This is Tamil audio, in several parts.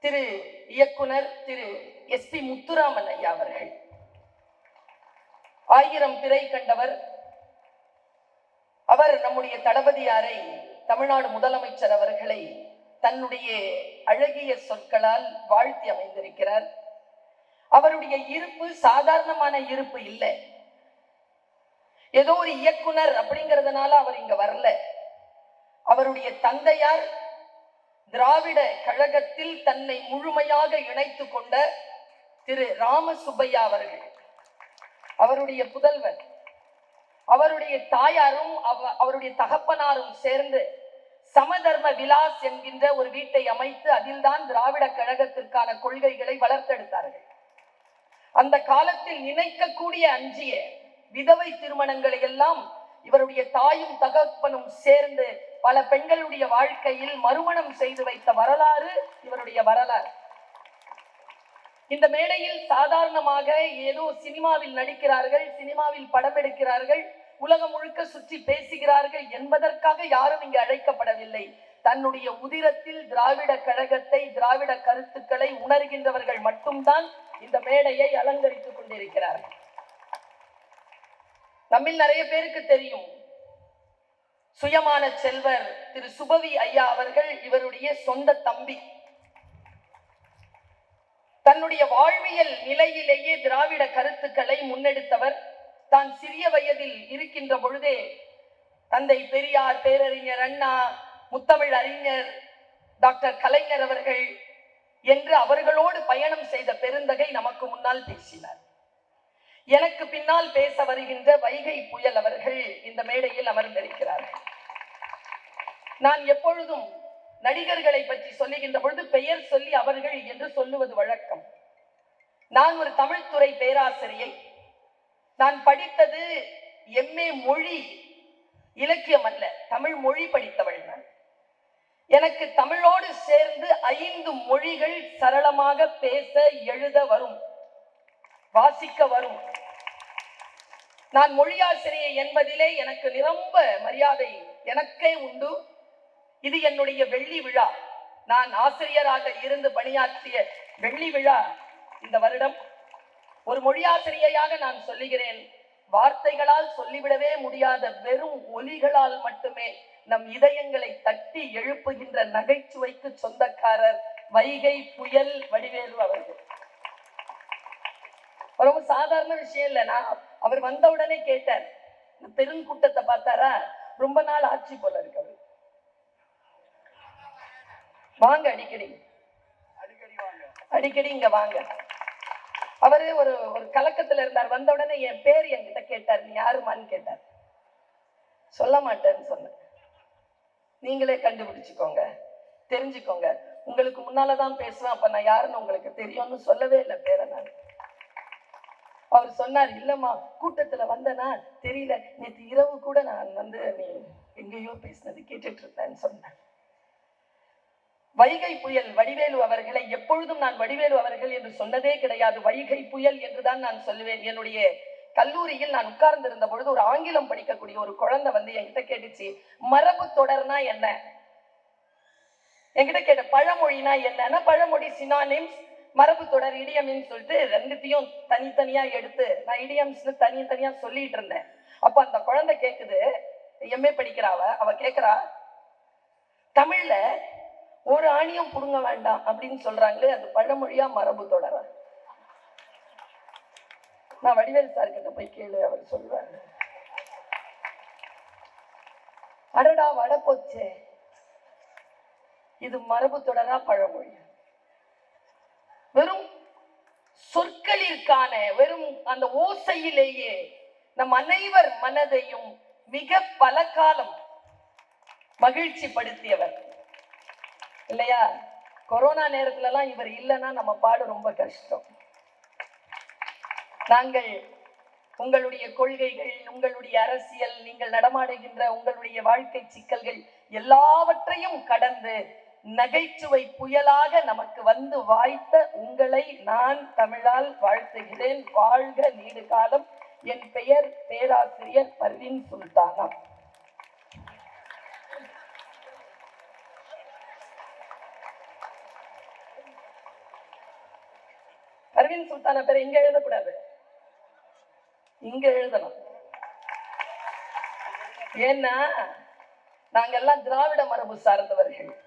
திரு இயக்குனர் திரு எஸ் பி முத்துராமன் ஐயா அவர்கள். ஆயிரம் பிறை கண்டவர். அவர் நம்முடைய தளபதியாரை தமிழ்நாடு முதலமைச்சர் அவர்களை தன்னுடைய அழகிய சொற்களால் வாழ்த்தி அமைந்திருக்கிறார். அவருடைய இருப்பு சாதாரணமான இருப்பு இல்லை. ஏதோ ஒரு இயக்குனர் அப்படிங்கிறதுனால அவர் இங்க வரல. அவருடைய தந்தையார் திராவிட கழகத்தில் தன்னை முழுமையாக இணைத்து கொண்ட திரு ராமசுப்பையா அவர்கள். அவருடைய புதல்வர். அவருடைய தாயாரும் அவ- அவருடைய தகப்பனாரும் சேர்ந்து சமதர்ம விலாஸ் என்கின்ற ஒரு வீட்டை அமைத்து அதில்தான் திராவிட கழகத்திற்கான கொள்கைகளை வளர்த்தெடுத்தார்கள். அந்த காலத்தில் நினைக்கக்கூடிய அஞ்சிய விதவை திருமணங்களை எல்லாம் இவருடைய தாயும் தகப்பனும் சேர்ந்து பல பெண்களுடைய வாழ்க்கையில் மறுமணம் செய்து வைத்த வரலாறு இவருடைய வரலாறு. இந்த மேடையில் சாதாரணமாக ஏதோ சினிமாவில் நடிக்கிறார்கள் சினிமாவில் படம் எடுக்கிறார்கள் உலகம் முழுக்க சுற்றி பேசுகிறார்கள் என்பதற்காக யாரும் இங்கு அழைக்கப்படவில்லை. தன்னுடைய உதிரத்தில் திராவிட கழகத்தை திராவிட கருத்துக்களை உணர்கின்றவர்கள் மட்டும்தான் இந்த மேடையை அலங்கரித்துக் கொண்டிருக்கிறார்கள். நம்மில் நிறைய பேருக்கு தெரியும் சுயமான செல்வர் திரு சுபவி ஐயா அவர்கள் இவருடைய சொந்த தம்பி. தன்னுடைய வாழ்வியல் நிலையிலேயே திராவிட கருத்துக்களை முன்னெடுத்தவர். தான் சிறிய வயதில் இருக்கின்ற பொழுதே தந்தை பெரியார் பேரறிஞர் அண்ணா முத்தமிழ் அறிஞர் டாக்டர் கலைஞர் அவர்கள் என்று அவர்களோடு பயணம் செய்த பெருந்தகை நமக்கு முன்னால் பேசினார். எனக்கு பின்னால் பேச வருகின்ற வைகை புயல் அவர்கள் இந்த மேடையில் அமர்ந்திருக்கிறார்கள். நான் எப்பொழுதும் நடிகர்களை பற்றி சொல்லுகின்ற பொழுது பெயர் சொல்லி அவர்கள் என்று சொல்லுவது வழக்கம். நான் ஒரு தமிழ்துறை பேராசிரியை. நான் படித்தது எம்ஏ மொழி இலக்கியம் அல்ல தமிழ் மொழி படித்தவள் நான். எனக்கு தமிழோடு சேர்ந்து ஐந்து மொழிகள் சரளமாக பேச எழுத வரும். வாசிக்க வரும். நான் மொழியாசிரியை என்பதிலே எனக்கு நிரம்ப மரியாதை எனக்கே உண்டு. இது என்னுடைய வெள்ளி விழா. நான் ஆசிரியராக இருந்து பணியாற்றிய வெள்ளி விழா இந்த வருடம். ஒரு மொழியாசிரியையாக நான் சொல்லுகிறேன். வார்த்தைகளால் சொல்லிவிடவே முடியாத வெறும் ஒலிகளால் மட்டுமே நம் இதயங்களை தட்டி எழுப்புகின்ற நகைச்சுவைக்கு சொந்தக்காரர் வைகை புயல் வடிவேலு அவர்கள். ரொம்ப சாதாரண விஷயம் இல்லை. நான் அவர் வந்த உடனே கேட்டார் இந்த பெருங்கூட்டத்தை பார்த்தாரா? ரொம்ப நாள் ஆட்சி போல இருக்கு அவரு. வாங்க அடிக்கடி. அடிக்கடி இங்க வாங்க. அவரு ஒரு ஒரு கலக்கத்துல இருந்தார். வந்த உடனே என் பேர் என்கிட்ட கேட்டார். நீ யாருமான்னு கேட்டார். சொல்ல மாட்டேன்னு சொன்னேன். நீங்களே கண்டுபிடிச்சுக்கோங்க. தெரிஞ்சுக்கோங்க. உங்களுக்கு முன்னாலதான் பேசுவேன் அப்ப நான் யாருன்னு உங்களுக்கு தெரியும்னு சொல்லவே இல்லை பேரை நான். அவர் சொன்னார் இல்லம்மா கூட்டத்துல வந்தனா தெரியல. நேற்று இரவு கூட நான் வந்து நீ எங்கேயோ பேசினது கேட்டுட்டு இருந்தேன்னு சொன்னேன். வைகை புயல் வடிவேலு அவர்களை எப்பொழுதும் நான் வடிவேலு அவர்கள் என்று சொன்னதே கிடையாது. வைகை புயல் என்றுதான் நான் சொல்லுவேன். என்னுடைய கல்லூரியில் நான் உட்கார்ந்திருந்த பொழுது ஒரு ஆங்கிலம் படிக்கக்கூடிய ஒரு குழந்தை வந்து என்கிட்ட கேட்டுச்சு மரபு தொடர்னா என்ன? என்கிட்ட கேட்ட பழமொழினா என்னன்னா பழமொழி சினானிம்ஸ் மரபு தொடர் இடியம்னு சொல்லிட்டு ரெண்டுத்தையும் தனித்தனியா எடுத்து நான் இடியம்ஸ்னு தனித்தனியா சொல்லிட்டு இருந்தேன். அப்ப அந்த குழந்தை கேக்குது எம்ஏ படிக்கிறாவ அவ கேக்குறா தமிழ்ல ஒரு ஆணியம் புடுங்க வேண்டாம் அப்படின்னு சொல்றாங்களே அது பழமொழியா மரபு தொடர? நான் வடிவேல் சார் கிட்ட போய் கேளு அவர் சொல்றாரு. அடடா வட போச்சே. இது மரபு தொடரா பழமொழி வெறும் சொற்களிற்கான வெறும் அந்த ஓசையிலேயே நம் அனைவர் மனதையும் மிக பல காலம் மகிழ்ச்சி படுத்தியவர் இல்லையா? கொரோனா நேரத்துல எல்லாம் இவர் இல்லைன்னா நம்ம பாடு ரொம்ப கஷ்டம். நாங்கள் உங்களுடைய கொள்கைகள் உங்களுடைய அரசியல் நீங்கள் நடமாடுகின்ற உங்களுடைய வாழ்க்கை சிக்கல்கள் எல்லாவற்றையும் கடந்து நகைச்சுவை புயலாக நமக்கு வந்து வாய்த்த உங்களை நான் தமிழால் வாழ்த்துகிறேன். வாழ்க நீடு காலம். என் பெயர் பேராசிரியர் பர்வின் சுல்தானா. பர்வின் சுல்தானா பேர் இங்க எழுதக்கூடாது. இங்க எழுதணும். ஏன்னா நாங்கெல்லாம் திராவிட மரபு சார்ந்தவர்கள்.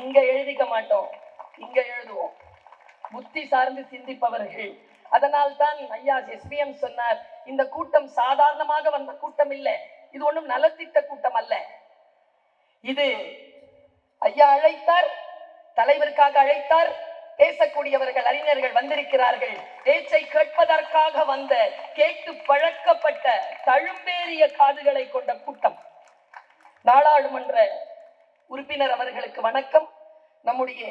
இங்க எழுதிக்க மாட்டோம். இங்க எழுதுவோம். புத்தி சார்ந்து சிந்திப்பவர்கள். அதனால் தான் ஐயா எஸ்பிஎம் சொன்னார் இந்த கூட்டம் சாதாரணமாக வந்த கூட்டம் இல்லை. இது ஒண்ணும் நலத்திட்ட கூட்டம் அல்ல. இது ஐயா அழைத்தார் தலைவருக்காக அழைத்தார் பேசக்கூடியவர்கள் அறிஞர்கள் வந்திருக்கிறார்கள். பேச்சை கேட்பதற்காக வந்த கேட்டு பழக்கப்பட்ட தழும்பேறிய காதுகளை கொண்ட கூட்டம். நாடாளுமன்ற உறுப்பினர் அவர்களுக்கு வணக்கம். நம்முடைய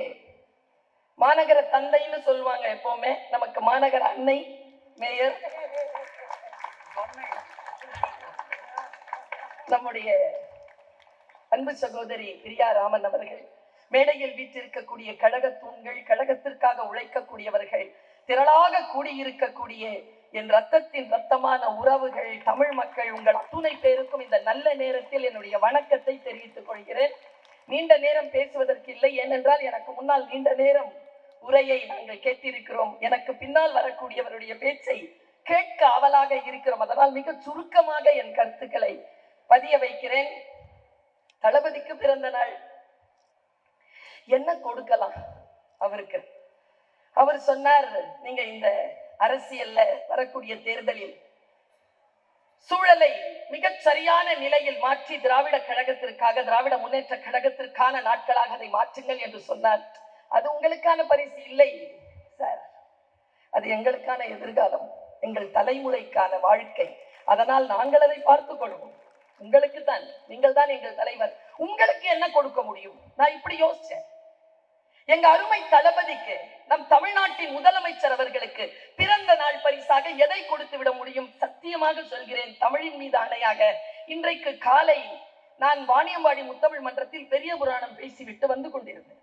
மாநகர தந்தைன்னு சொல்லுவாங்க எப்பவுமே. நமக்கு மாநகர அன்னை மேயர். நம்முடைய அன்பு சகோதரி பிரியா ராமன் அவர்கள் மேடையில் வீற்றிருக்கக்கூடிய கழக தூண்கள் கழகத்திற்காக உழைக்கக்கூடியவர்கள் திரளாக கூடியிருக்கக்கூடிய என் ரத்தத்தின் ரத்தமான உறவுகள் தமிழ் மக்கள் உங்கள் அத்துணை பேருக்கும் இந்த நல்ல நேரத்தில் என்னுடைய வணக்கத்தை தெரிவித்துக் கொள்கிறேன். நீண்ட நேரம் பேசுவதற்கு இல்லை ஏனென்றால் எனக்கு முன்னால் நீண்ட நேரம் உரையை நாங்கள் கேட்டிருக்கிறோம். எனக்கு பின்னால் வரக்கூடியவருடைய பேச்சை கேட்க அவலாக இருக்கிறோம். அதனால் மிக சுருக்கமாக என் கருத்துக்களை பதிய வைக்கிறேன். தளபதிக்கு பிறந்த நாள். என்ன கொடுக்கலாம் அவருக்கு? அவர் சொன்னார் நீங்க இந்த அரசியல்ல வரக்கூடிய தேர்தலில் சூழலை மிகச் சரியான நிலையில் மாற்றி திராவிட கழகத்திற்காக திராவிட முன்னேற்ற கழகத்திற்கான நாட்களாக அதை மாற்றுங்கள் என்று சொன்னார் அது உங்களுக்கான பரிசு இல்லை சார் அது எங்களுக்கான எதிர்காலம் எங்கள் தலைமுறைக்கான வாழ்க்கை. அதனால் நாங்கள் அதை பார்த்துக் கொள்வோம் உங்களுக்கு தான் நீங்கள் தான் எங்கள் தலைவர். உங்களுக்கு என்ன கொடுக்க முடியும்? நான் இப்படி யோசிச்சேன். எங்க அருமை தளபதிக்கு நம் தமிழ்நாட்டின் முதலமைச்சர் அவர்களுக்கு பிறந்த நாள் பரிசாக எதை கொடுத்து விட முடியும்? சத்தியமாக சொல்கிறேன் தமிழின் மீது அணையாக இன்றைக்கு காலை நான் வாணியம்பாடி முத்தமிழ் மன்றத்தில் பெரிய புராணம் பேசிவிட்டு வந்து கொண்டிருந்தேன்.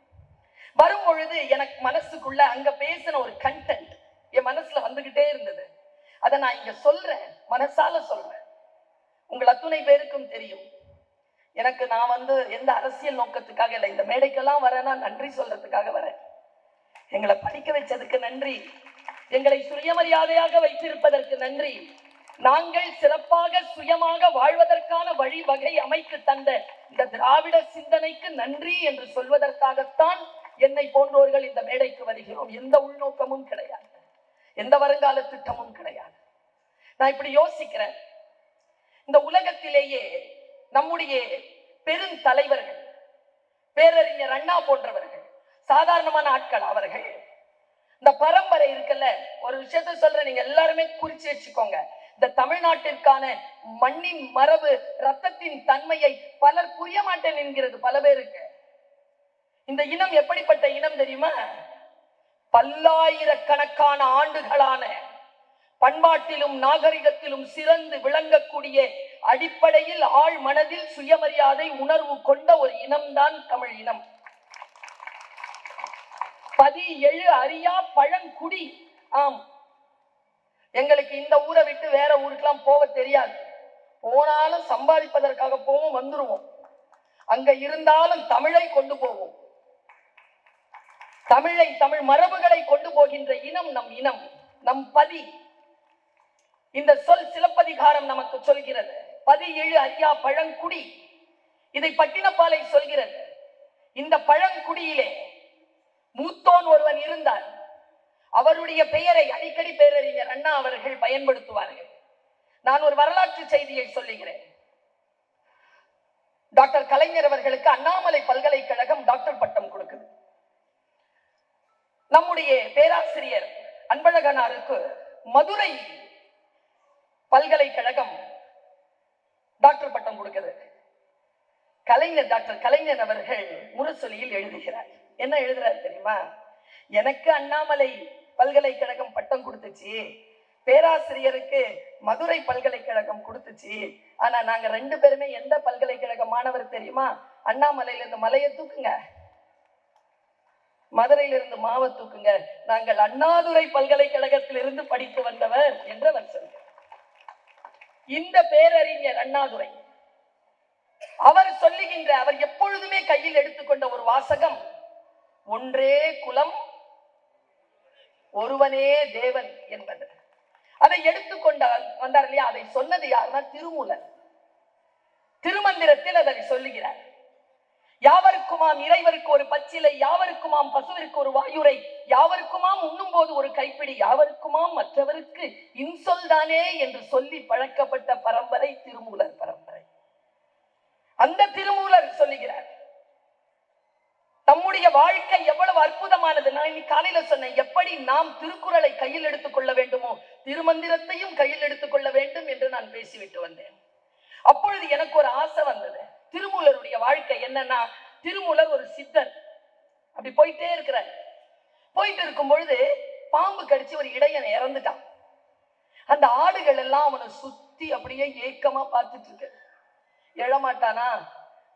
வரும் பொழுது எனக்கு மனசுக்குள்ள அங்க பேசின ஒரு கண்டென்ட் என் மனசுல வந்துகிட்டே இருந்தது. அதை நான் இங்க சொல்றேன் மனசால சொல்றேன். உங்கள் அத்துணை பேருக்கும் தெரியும். எனக்கு நான் வந்து எந்த அரசியல் நோக்கத்துக்காக இல்லை இந்த மேடைக்கெல்லாம் வரேன்னா நன்றி சொல்றதுக்காக வரேன். எங்களை படிக்க வச்சதுக்கு நன்றி. எங்களை சுயமரியாதையாக வைத்திருப்பதற்கு நன்றி. நாங்கள் சிறப்பாக சுயமாக வாழ்வதற்கான வழிவகை அமைத்து தந்த இந்த திராவிட சிந்தனைக்கு நன்றி என்று சொல்வதற்காகத்தான் என்னை போன்றோர்கள் இந்த மேடைக்கு வருகிறோம். எந்த உள்நோக்கமும் கிடையாது. எந்த வருங்கால திட்டமும் கிடையாது. நான் இப்படி யோசிக்கிறேன். இந்த உலகத்திலேயே நம்முடைய பெருந்தலைவர்கள் பேரறிஞர் அண்ணா போன்றவர்கள் சாதாரணமான ஆட்கள் அவர்கள். இந்த பரம்பரை இருக்குல்ல ஒரு விஷயத்த சொல்ற நீங்க எல்லாருமே குறிச்சு வச்சுக்கோங்க. இந்த தமிழ்நாட்டிற்கான மண்ணின் மரபு ரத்தத்தின் தன்மையை பலர் புரிய மாட்டேன் என்கிறது பல பேருக்கு. இந்த இனம் எப்படிப்பட்ட இனம் தெரியுமா? பல்லாயிரக்கணக்கான ஆண்டுகளான பண்பாட்டிலும் நாகரிகத்திலும் சிறந்து விளங்கக்கூடிய அடிப்படையில் ஆழ் மனதில் சுயமரியாதை உணர்வு கொண்ட ஒரு இனம்தான் தமிழ் இனம். பதி எழு அறியா பழங்குடி. ஆம். எங்களுக்கு இந்த ஊரை விட்டு வேற ஊருக்கெல்லாம் போக தெரியாது. போனாலும் சம்பாதிப்பதற்காக போவோம் வந்துருவோம். அங்க இருந்தாலும் தமிழை கொண்டு போவோம். தமிழை தமிழ் மரபுகளை கொண்டு போகின்ற இனம் நம் இனம் நம் பதி. இந்த சொல் சிலப்பதிகாரம் நமக்கு சொல்கிறது. பதி ஐயா பழங்குடி. இதை பட்டினப்பாலை சொல்கிறது. இந்த பழங்குடியிலே மூத்தோன் ஒருவன் இருந்தார் அவருடைய பெயரை அடிக்கடி பேரறிஞர் அண்ணா அவர்கள் பயன்படுத்துவார்கள். நான் ஒரு வரலாற்று செய்தியை சொல்லுகிறேன். டாக்டர் கலைஞர் அவர்களுக்கு அண்ணாமலை பல்கலைக்கழகம் டாக்டர் பட்டம் கொடுக்குது. நம்முடைய பேராசிரியர் அன்பழகனாருக்கு மதுரை பல்கலைக்கழகம் டாக்டர் பட்டம் கொடுக்குது. கலைஞர் டாக்டர் கலைஞர் அவர்கள் முரசொலியில் எழுதுகிறார். என்ன எழுதுறாரு தெரியுமா? எனக்கு அண்ணாமலை பல்கலைக்கழகம் பட்டம் கொடுத்துச்சு. பேராசிரியருக்கு மதுரை பல்கலைக்கழகம் கொடுத்துச்சு. ஆனா நாங்க ரெண்டு பேருமே எந்த பல்கலைக்கழக மாணவர் தெரியுமா? அண்ணாமலையில இருந்து மலையை தூக்குங்க. மதுரையில இருந்து மாவை தூக்குங்க. நாங்கள் அண்ணாதுரை பல்கலைக்கழகத்திலிருந்து படித்து வந்தவர் என்று அவர் சொல்கிறார் இந்த பேரறிஞர் அண்ணாதுரை. அவர் சொல்லுகின்ற அவர் எப்பொழுதுமே கையில் எடுத்துக்கொண்ட ஒரு வாசகம் ஒன்றே குலம் ஒருவனே தேவன் என்பது. அதை எடுத்துக்கொண்டால் வந்தார் இல்லையா? அதை சொன்னது யாருன்னா திருமூலர். திருமந்திரத்தில் அதை சொல்லுகிறார். யாவருக்குமாம் இறைவருக்கு ஒரு பச்சிலை யாவருக்குமாம் பசுவிற்கு ஒரு வாயுரை யாவருக்குமாம் உண்ணும் போது ஒரு கைப்பிடி யாவருக்குமாம் மற்றவருக்கு இன்சொல் தானே என்று சொல்லி பழக்கப்பட்ட பரம்பரை திருமூலர் பரம்பரை. அந்த திருமூலர் சொல்லுகிறார் தம்முடைய வாழ்க்கை எவ்வளவு அற்புதமானது. நான் இன்னைக்கு காலையில சொன்னேன் எப்படி நாம் திருக்குறளை கையில் எடுத்துக் கொள்ள வேண்டுமோ திருமந்திரத்தையும் கையில் எடுத்துக் கொள்ள வேண்டும் என்று நான் பேசிவிட்டு வந்தேன். அப்பொழுது எனக்கு ஒரு ஆசை வந்தது. திருமூலருடைய வாழ்க்கை என்னன்னா திருமூலர் ஒரு சித்தர். அப்படி போயிட்டே இருக்கிறார். போயிட்டு இருக்கும் பொழுது பாம்பு கடிச்சு ஒரு இடையன் இறந்துட்டான். அந்த ஆடுகள் எல்லாம் அவனை சுத்தி அப்படியே ஏக்கமா பார்த்துட்டு இருக்கு. எழமாட்டானா?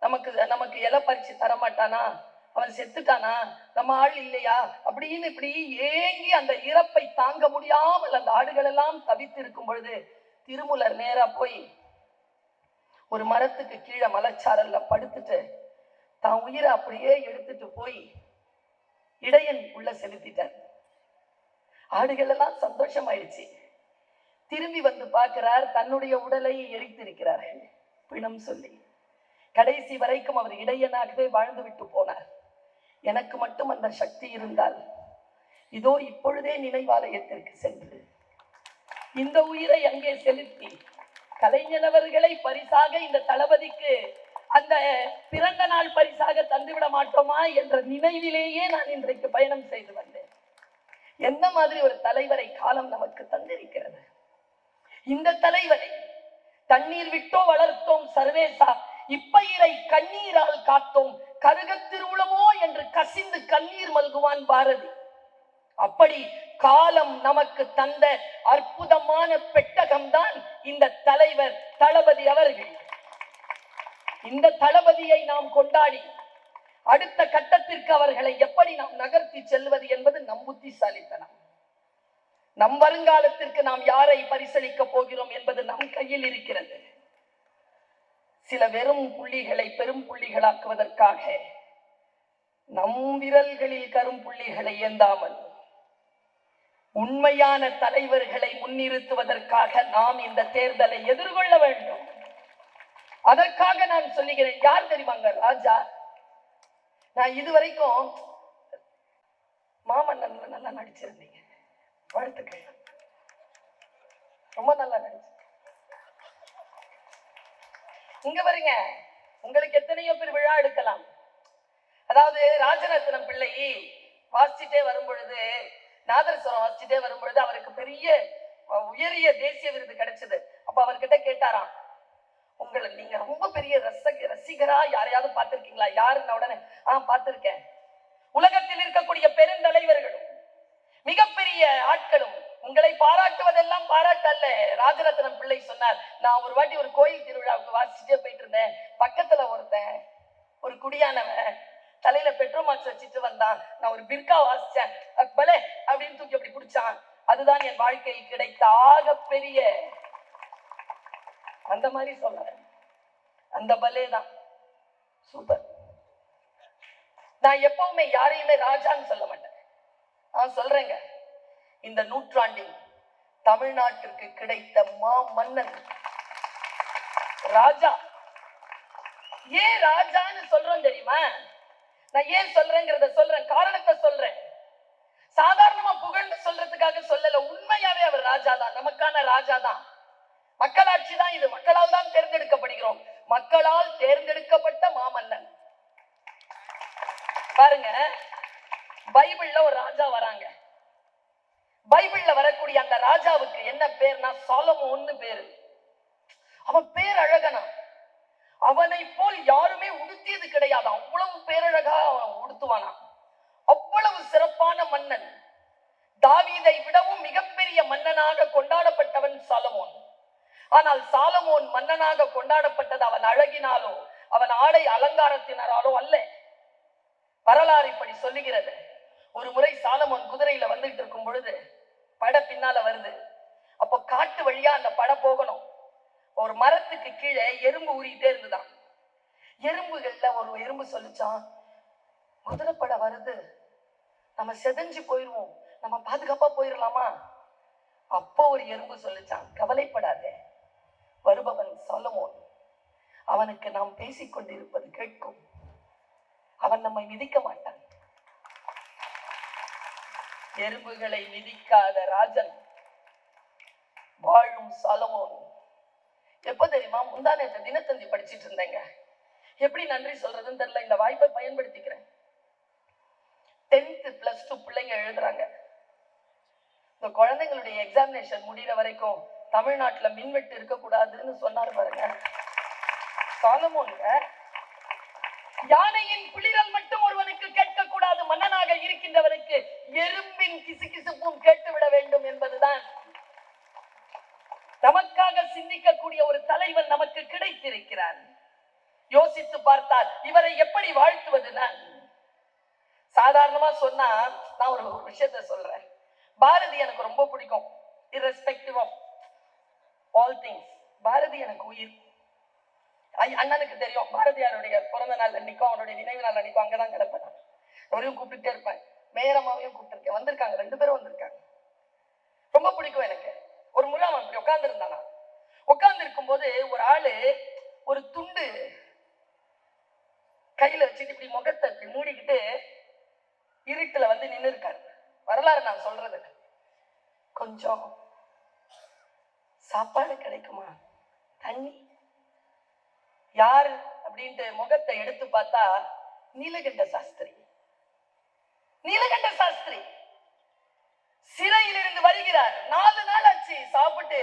நமக்கு நமக்கு இலை பறிச்சு தரமாட்டானா? அவன் செத்துட்டானா? நம்ம ஆள் இல்லையா? அப்படின்னு இப்படி ஏங்கி அந்த இறப்பை தாங்க முடியாமல் அந்த ஆடுகள் எல்லாம் தவித்து இருக்கும் பொழுது திருமூலர் நேரா போய் ஒரு மரத்துக்கு கீழே மலைச்சாரல்ல படுத்துட்டு தான் உயிரை அப்படியே எடுத்துட்டு போய் இடையன் உள்ள செலுத்திட்டார். ஆடுகள் எல்லாம் சந்தோஷமாயிடுச்சு. திரும்பி வந்து பார்க்கிறார் தன்னுடைய உடலை எரித்திருக்கிறார்கள் பிணம் சொல்லி. கடைசி வரைக்கும் அவர் இடையனாகவே வாழ்ந்து விட்டு போனார். எனக்கு மட்டும் அந்த சக்தி இருந்தால் இதோ இப்பொழுதே நினைவாலயத்திற்கு சென்று இந்த உயிரை அங்கே செலுத்தி கலைஞனவர்களை பரிசாக இந்த தளபதிக்கு அந்த பிறந்த நாள் பரிசாக தந்துவிட மாட்டோமா என்ற நினைவிலேயே நான் இன்றைக்கு பயணம் செய்து வந்தேன். எந்த மாதிரி ஒரு தலைவரை காலம் நமக்கு தந்திருக்கிறது? இந்த தலைவரை தண்ணீர் விட்டோ வளர்த்தோம் சர்வேசா இப்பயிரை கண்ணீரால் காத்தோம் கருகத் திருவுளமோ என்று கசிந்து கண்ணீர் மல்குவான் பாரதி. அப்படி காலம் நமக்கு தந்த அற்புதமான பெட்டகம்தான் இந்த தலைவர் தளபதி அவர்கள். இந்த தளபதியை நாம் கொண்டாடி அடுத்த கட்டத்திற்கு அவர்களை எப்படி நாம் நகர்த்தி செல்வது என்பது நம் புத்திசாலித்தனம். நம் வருங்காலத்திற்கு நாம் யாரை பரிசளிக்க போகிறோம் என்பது நம் கையில் இருக்கிறது. சில வெறும் புள்ளிகளை பெரும் புள்ளிகளாக்குவதற்காக நம் விரல்களில் கரும் புள்ளிகளை ஏந்தாமல் உண்மையான தலைவர்களை முன்னிறுத்துவதற்காக நாம் இந்த தேர்தலை எதிர்கொள்ள வேண்டும். அதற்காக நான் சொல்லுகிறேன் யார் தெரியுமாங்க ராஜா? நான் இதுவரைக்கும் மாமன்னன்ல நல்லா நடிச்சிருந்தீங்க. வாழ்த்துக்கள். ரொம்ப நல்லா நடிச்சு. இங்க வருங்க உங்களுக்கு எத்தனையோ பேர் விழா எடுக்கலாம். அதாவது ராஜரத்னம் பிள்ளை வாசிச்சுட்டே வரும் பொழுது நாதரஸ்வரம் வாசிச்சுட்டே வரும்பொழுது அவருக்கு பெரிய உயரிய தேசிய விருது கிடைச்சது. அப்ப அவர்கிட்ட கேட்டாராம் உங்களை நீங்க ரொம்ப பெரிய ரசக ரசிகரா யாரையாவது பார்த்திருக்கீங்களா? யாருன்ன உடனே ஆஹ் பார்த்திருக்கேன். உலகத்தில் இருக்கக்கூடிய பெருந்தலைவர்களும் மிகப்பெரிய ஆட்களும் உங்களை பாராட்டுவதெல்லாம் பாராட்டல்ல ராஜரத்னம் பிள்ளை சொன்னார் நான் ஒரு வாட்டி ஒரு கோயில் திருவிழாவுக்கு வாசிச்சுட்டே போயிட்டு இருந்தேன். பக்கத்துல ஒருத்தன் ஒரு குடியானவன் தலையில பெட்ரோமாக்ஸ் வச்சுட்டு வந்தான். நான் ஒரு பிர்கா வாசிச்சேன். அக்பலே அப்படின்னு தூக்கி அப்படி பிடிச்சான். அதுதான் என் வாழ்க்கையில் கிடைத்த ஆகப்பெரிய அந்த மாதிரி சொல்றேன். அந்த பலே தான். சூப்பர் நான் எப்பவுமே யாரையுமே ராஜான்னு சொல்ல மாட்டேன். நான் சொல்றேங்க இந்த நூற்றாண்டில் தமிழ்நாட்டிற்கு கிடைத்த மா மன்னன் ராஜா. ஏன் ராஜான்னு சொல்றோம் தெரியுமா? நான் ஏன் சொல்றேங்கிறத சொல்றேன் காரணத்தை சொல்றேன். சாதாரணமா புகழ்ந்து சொல்றதுக்காக சொல்லல உண்மையாவே அவர் ராஜா தான் நமக்கான ராஜா தான் மக்களாட்சி தான் இது மக்களால் தான் தேர்ந்தெடுக்கப்படுகிறோம். மக்களால் தேர்ந்தெடுக்கப்பட்ட மாமன்னன். பாருங்க பைபிள்ல ஒரு ராஜா வராங்க. பைபிள்ல வரக்கூடிய அந்த ராஜாவுக்கு என்ன பேர்னா சாலமோன்னு பேரு. அவன் பேர் அழகனா. அவனை போல் யாருமே உடுத்தியது கிடையாது. அவ்வளவு பேரழகா அவன் உடுத்துவானா? அவ்வளவு சிறப்பான மன்னன். தாவீதை விடவும் மிகப்பெரிய மன்னனாக கொண்டாடப்பட்டவன் சாலமோன். ஆனால் சாலமோன் மன்னனாக கொண்டாடப்பட்டது அவன் அழகினாலோ அவன் ஆடை அலங்காரத்தினராலோ அல்ல. வரலாறு இப்படி சொல்லுகிறது. ஒரு முறை சாலமோன் குதிரையில வந்துட்டு இருக்கும் பொழுது பட பின்னால வருது. அப்போ காட்டு வழியா அந்த பட போகணும். ஒரு மரத்துக்கு கீழே எறும்பு ஊறிட்டே இருந்துதான். எறும்புகள்ல ஒரு எறும்பு சொல்லிச்சான் குதிரைப்படை வருது நம்ம செதஞ்சு போயிருவோம். நம்ம பாதுகாப்பா போயிடலாமா அப்போ ஒரு எறும்பு சொல்லிச்சான் கவலைப்படாதே வருபவன் சொல்லமோன் அவனுக்கு நாம் பேசிக் கொண்டிருப்பது கேட்கும். அவன் நம்மை மிதிக்க மாட்டான். எறும்புகளை மிதிக்காத ராஜன் வாழும் சலமோன். எப்போ தெரியுமா? முந்தா நேற்று தினத்தந்தி படிச்சிட்டு இருந்தேங்க. எப்படி நன்றி சொல்றதுன்னு தெரியல. இந்த வாய்ப்பை பயன்படுத்திக்கிறேன். டென்த்து பிளஸ் டூ பிள்ளைங்க எழுதுறாங்க. இந்த குழந்தைங்களுடைய எக்ஸாமினேஷன் முடிகிற வரைக்கும் தமிழ்நாட்டுல மின்வெட்டு இருக்கக்கூடாதுன்னு சொன்னாரு பாருங்க. சாலமோனுங்க யானையின் குளிரல் மட்டும் ஒருவனுக்கு கேட்கக்கூடாது. மன்னனாக இருக்கின்றவனுக்கு எறும்பின் கிசுகிசுப்பும் கேட்டுவிட வேண்டும் என்பதுதான் நமக்காக சிந்திக்கக்கூடிய ஒரு தலைவன் நமக்கு கிடைத்திருக்கிறார் யோசித்து பார்த்தால் இவரை எப்படி வாழ்த்துவது நான் சாதாரணமா சொன்னா நான் ஒரு விஷயத்த சொல்றேன். பாரதி எனக்கு ரொம்ப பிடிக்கும். Irrespective of all things Bharathi எனக்கு உயிர். ஐ- அண்ணனுக்கு தெரியும். பாரதியாருடைய பிறந்த நாள் அன்னைக்கும் அவனுடைய நினைவு நாள் அன்னைக்கும் அங்கதான் கிடப்பேன் அவரையும் கூப்பிட்டுட்டே இருப்பேன். மேரம்மாவையும் கூப்பிட்டுருக்கேன். வந்திருக்காங்க. ரெண்டு பேரும் வந்திருக்காங்க. ரொம்ப பிடிக்கும் எனக்கு. ஒரு முறை அவன் அப்படி உட்கார்ந்து இருந்தானா உட்கார்ந்து இருக்கும்போது ஒரு ஆளு ஒரு துண்டு கையில வச்சுட்டு இப்படி முகத்தை இப்படி மூடிக்கிட்டு இருட்டுல வந்து நின்னு இருக்காரு வரலாறு நான் சொல்றது கொஞ்சம் சாப்பாடு கிடைக்குமா? தண்ணி? யார்? அப்படின்ட்டு முகத்தை எடுத்து பார்த்தா நீலகண்ட சாஸ்திரி. நீலகண்ட சாஸ்திரி. சிறையில் இருந்து வருகிறார். நாலு நாள் ஆச்சு சாப்பிட்டு.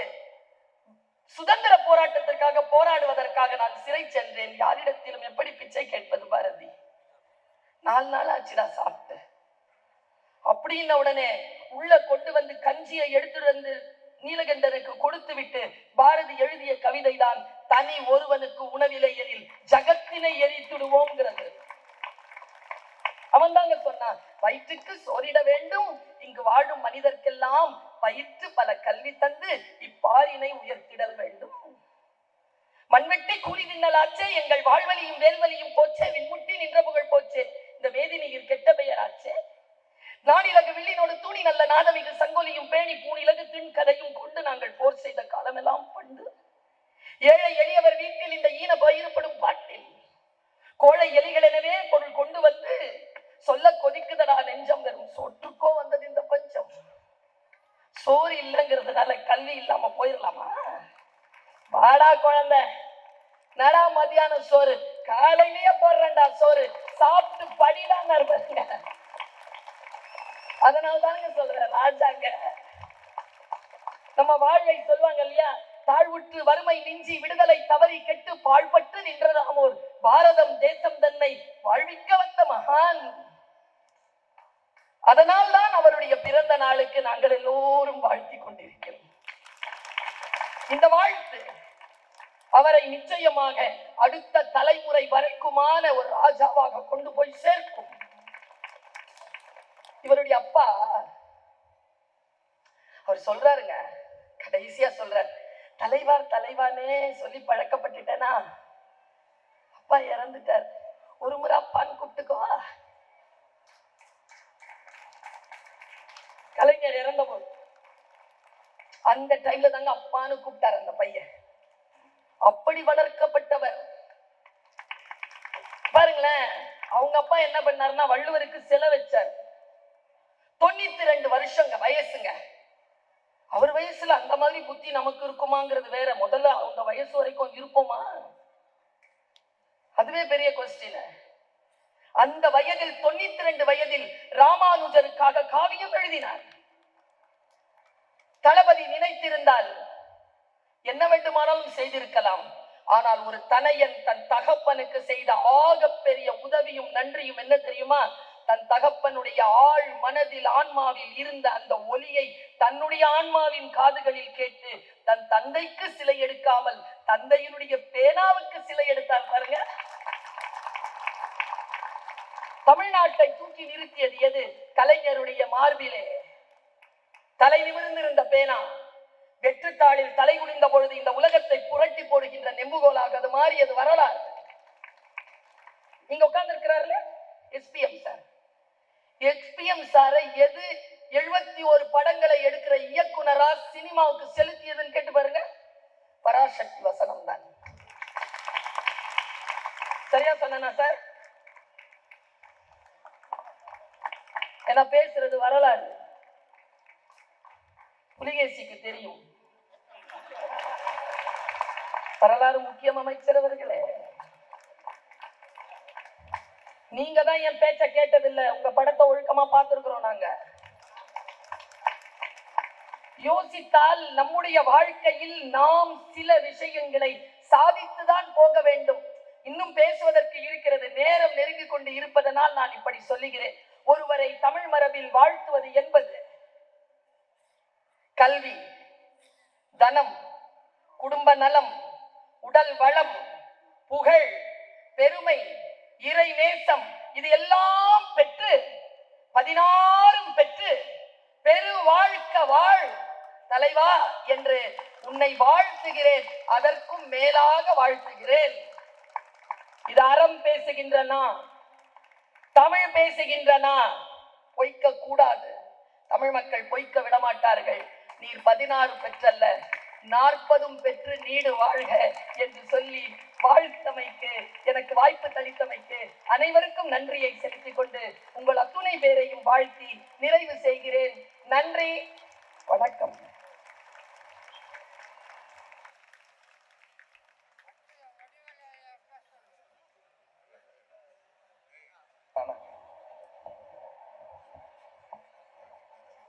சுதந்திர போராட்டத்திற்காக போராடுவதற்காக நான் சிறை சென்றேன். யாரிடத்திலும் எப்படி பிச்சை கேட்பது பாரதி? நாலு நாள் ஆச்சு நான் சாப்பிட்டேன். அப்படின்ன உடனே உள்ள கொண்டு வந்து கஞ்சியை எடுத்துட்டு வந்து நீலகண்டனுக்கு கொடுத்து விட்டு பாரதி எழுதிய கவிதை தான் தனி ஒருவனுக்கு உணவிலை எனில் ஜகத்தினை எரித்துடுவோங்கிறது அவன் தாங்க சொன்னான் வயிற்றுக்கு சோரிட வேண்டும். இங்கு வாழும் மனிதர்க்கெல்லாம் பயிற்று பல கல்வி தந்து இப்பாரினை உயர்த்திடல் வேண்டும். மண்வெட்டி கூறி தின்னலாச்சே எங்கள் வாழ்வழியும் வேல்வழியும் போச்சே விண்முட்டி நின்ற புகழ் போச்சே இந்த வேதினியில் கெட்ட பெயராச்சே. நாடிலகு வில்லினோடு தூணி நல்ல நாதமிகு சங்கொலியும் பேணி பூணிலகு தின் கதையும் கொண்டு நாங்கள் போர் செய்த காலமெல்லாம் பண்டு. ஏழை எளியவர் வீட்டில் இந்த ஈன பயிரப்படும் பாட்டில். கோழை எலிகள் எனவே பொருள் கொண்டு போயிடலாமா வாடா குழந்தை. நடா மதியான சோறு? காலையிலேயே போடுறேன்டா சோறு. சாப்பிட்டு படிடான்னு இருப்பாங்க அதனால தானங்க சொல்றேன் ராஜாங்க. நம்ம வாழ்வை சொல்லுவாங்க இல்லையா? தாழ்வுற்று வறுமை மிஞ்சி விடுதலை தவறி கெட்டு பாழ்பட்டு நின்றதாமோர் பாரதம் தேசம் தன்னை வாழ்விக்க வந்த மகான். அதனால் தான் அவருடைய பிறந்த நாளுக்கு நாங்கள் எல்லோரும் வாழ்த்தி கொண்டிருக்கிறோம். இந்த வாழ்த்து அவரை நிச்சயமாக அடுத்த தலைமுறை வரைக்குமான ஒரு ராஜாவாக கொண்டு போய் சேர்க்கும். இவருடைய அப்பா அவர் சொல்றாருங்க கடைசியா சொல்றார் தலைவார் தலைவானே சொல்லி பழக்கப்பட்டுட்டேனா? அப்பா இறந்துட்டார். ஒரு முறை அப்பான்னு கூப்பிட்டுக்கோவா கலைஞர் இறந்த போது அந்த டைம்ல தாங்க அப்பான்னு கூப்பிட்டாரு அந்த பையன். அப்படி வளர்க்கப்பட்டவர். பாருங்களேன் அவங்க அப்பா என்ன பண்ணாருன்னா வள்ளுவருக்கு சிலை வச்சார். தொண்ணூத்தி ரெண்டு வருஷங்க வயசுங்க. அவர் வயசுல அந்த மாதிரி புத்தி நமக்கு இருக்குமாங்கிறது வேற. முதல்ல அவங்க வயசு வரைக்கும் இருப்போமா? அதுவே பெரிய கொஸ்டின் அந்த வயதில் தொண்ணூத்தி ரெண்டு வயதில் ராமானுஜருக்காக காவியம் எழுதினார். தளபதி நினைத்திருந்தால் என்ன வேண்டுமானாலும் செய்திருக்கலாம். ஆனால் ஒரு தனையன் தன் தகப்பனுக்கு செய்த ஆகப் பெரிய உதவியும் நன்றியும் என்ன தெரியுமா? தன் தகப்பனுடைய ஆழ் மனதில் ஆன்மாவில் இருந்த அந்த ஒலியை தன்னுடைய ஆன்மாவின் காதுகளில் கேட்டு தன் தந்தைக்கு சிலை எடுக்காமல் தந்தையினுடைய பேனாவுக்கு சிலை எடுத்தார் பாருங்க. தமிழ்நாட்டை தூக்கி நிறுத்தியது எது? கலைஞருடைய மார்பிலே. தலை நிமிர்ந்திருந்த பேனா வெற்றுத்தாளில் தலை குடிந்த பொழுது இந்த உலகத்தை புரட்டி போடுகின்ற நெம்புகோலாக அது மாறியது வரலாறு. நீங்க உட்கார்ந்து இருக்கிறாருல எஸ்பிஎம் சார் எஸ்பிஎம் சாரை எது எழுபத்தி ஒரு படங்களை எடுக்கிற இயக்குனரா சினிமாவுக்கு செலுத்தியதுன்னு கேட்டு பாருங்க. பராசக்தி வசனம் தான். சரியா சொன்னா சார் என்ன பேசுறது வரலாறு. புலிகேசிக்கு தெரியும். வரலாறு முக்கியம் அமைச்சர் அவர்களே நீங்க தான் என் பேச்ச கேட்டதில்லை. உங்க படத்தை ஒழுக்கமா பார்த்திருக்கிறோம் நாங்க. யோசித்தால் நம்முடைய வாழ்க்கையில் நாம் சில விஷயங்களை சாதித்துதான் போக வேண்டும். இன்னும் பேசுவதற்கு இருக்கிறது. நேரம் நெருங்கிக் கொண்டு இருப்பதனால் நான் இப்படி சொல்லுகிறேன். ஒருவரை தமிழ் மரபில் வாழ்த்துவது என்பது கல்வி தனம் குடும்ப நலம் உடல் வளம் புகழ் பெருமை இறை நேசம் இது எல்லாம் பெற்று பதினாறும் பெற்று பெரு வாழ்க்க வாழ் தலைவா என்று உன்னை வாழ்த்துகிறேன் அதற்கும் மேலாக வாழ்த்துகிறேன். இது அறம் பேசுகின்றனா தமிழ் பேசுகின்றனா பொய்க்க கூடாது தமிழ் மக்கள் பொய்க்க விடமாட்டார்கள். நீர் பதினாறு பெற்றல்ல நாற்பதும் பெற்று நீடு வாழ்க என்று சொல்லி வாழ்த்தமைக்கு எனக்கு வாய்ப்பு தளித்தமைக்கு அனைவருக்கும் நன்றியை செலுத்திக் கொண்டு உங்கள் அத்துணை பேரையும் வாழ்த்தி நிறைவு செய்கிறேன். நன்றி வணக்கம்.